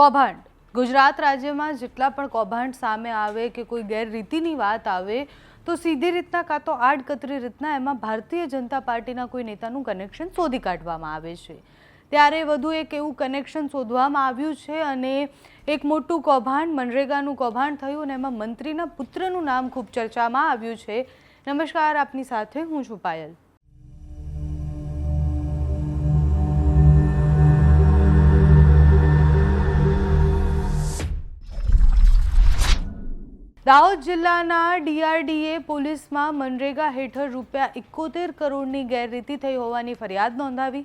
કૌભાંડ. ગુજરાત રાજ્યમાં જેટલા પણ કૌભાંડ સામે આવે કે કોઈ ગેરરીતિની વાત આવે, તો સીધી રીતના કાં તો આડકતરી રીતના એમાં ભારતીય જનતા પાર્ટીના કોઈ નેતાનું કનેક્શન શોધી કાઢવામાં આવે છે. ત્યારે વધુ એક એવું કનેક્શન શોધવામાં આવ્યું છે અને એક મોટું કૌભાંડ, મનરેગાનું કૌભાંડ થયું અને એમાં મંત્રીના પુત્રનું નામ ખૂબ ચર્ચામાં આવ્યું છે. નમસ્કાર, આપની સાથે હું છું પાયલ. દાહોદ જિલ્લાના ડીઆરડીએ પોલીસમાં મનરેગા હેઠળ રૂપિયા એકોતેર કરોડની ગેરરીતિ થઈ હોવાની ફરિયાદ નોંધાવી.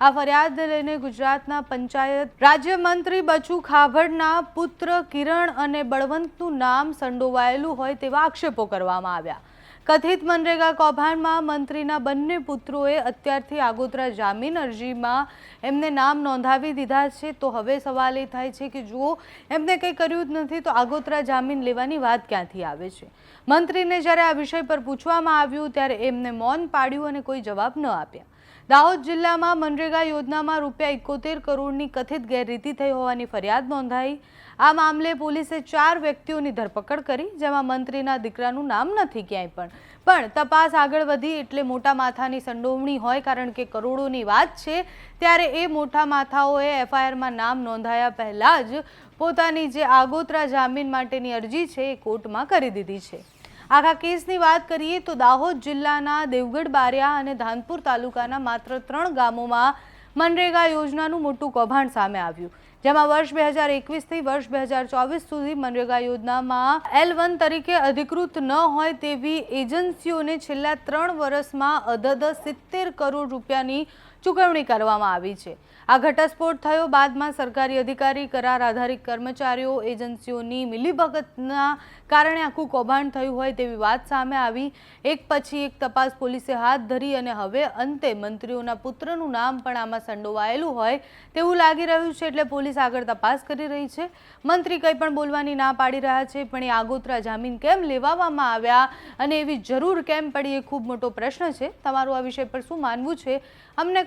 આ ફરિયાદ લઈને ગુજરાતના પંચાયત રાજ્યમંત્રી બચુ ખાભડના પુત્ર કિરણ અને બળવંતનું નામ સંડોવાયેલું હોય તેવા આક્ષેપો કરવામાં આવ્યા. કથિત મનરેગા કૌભાંડમાં મંત્રીના બંને પુત્રોએ અત્યારથી આગોતરા જામીન અરજીમાં એમને નામ નોંધાવી દીધા છે. તો હવે સવાલ એ થાય છે કે જુઓ, એમને કંઈ કર્યું જ નથી તો આગોતરા જામીન લેવાની વાત ક્યાંથી આવે છે? મંત્રીને જ્યારે આ વિષય પર પૂછવામાં આવ્યું ત્યારે એમને મૌન પાડ્યું અને કોઈ જવાબ ન આપ્યા. દાહોદ જિલ્લામાં મનરેગા યોજનામાં રૂપિયા એકોતેર કરોડની કથિત ગેરરીતિ થઈ હોવાની ફરિયાદ નોંધાઈ. આ મામલે પોલીસે ચાર વ્યક્તિઓની ધરપકડ કરી, જેમાં મંત્રીના દીકરાનું નામ નથી ક્યાંય પણ. પણ તપાસ આગળ વધી એટલે મોટા માથાની સંડોવણી હોય, કારણ કે કરોડોની વાત છે, ત્યારે એ મોટા માથાઓએ એફઆઈઆરમાં નામ નોંધાયા પહેલાં જ પોતાની જે આગોતરા જામીન માટેની અરજી છે, એ કોર્ટમાં કરી દીધી છે. આખા કેસની વાત કરીએ તો દાહોદ જિલ્લાના દેવગઢ, બારિયા અને ધાનપુર તાલુકાના માત્ર ત્રણ ગામોમાં મનરેગા યોજનાનું મોટું કૌભાંડ સામે આવ્યું. જેમાં વર્ષ બે હજાર એકવીસથી વર્ષ બે હજાર ચોવીસ સુધી મનરેગા યોજનામાં એલ વન તરીકે અધિકૃત ન હોય તેવી એજન્સીઓને છેલ્લા ત્રણ વર્ષમાં અધદ સિત્તેર કરોડ રૂપિયાની ચૂકવણી કરવામાં આવી છે. આ ઘટસ્ફોટ થયો બાદમાં સરકારી અધિકારી, કરાર આધારિત કર્મચારીઓ, એજન્સીઓની મિલીભગતના કારણે આખું કૌભાંડ થયું હોય તેવી વાત સામે આવી. એક પછી એક તપાસ પોલીસે હાથ ધરી અને હવે અંતે મંત્રીઓના પુત્રનું નામ પણ આમાં સંડોવાયેલું હોય તેવું લાગી રહ્યું છે એટલે પોલીસ આગળ તપાસ કરી રહી છે. મંત્રી કંઈ પણ બોલવાની ના પાડી રહ્યા છે, પણ એ આગોતરા જામીન કેમ લેવામાં આવ્યા અને એવી જરૂર કેમ પડી એ ખૂબ મોટો પ્રશ્ન છે. તમારું આ વિષય પર શું માનવું છે? અમને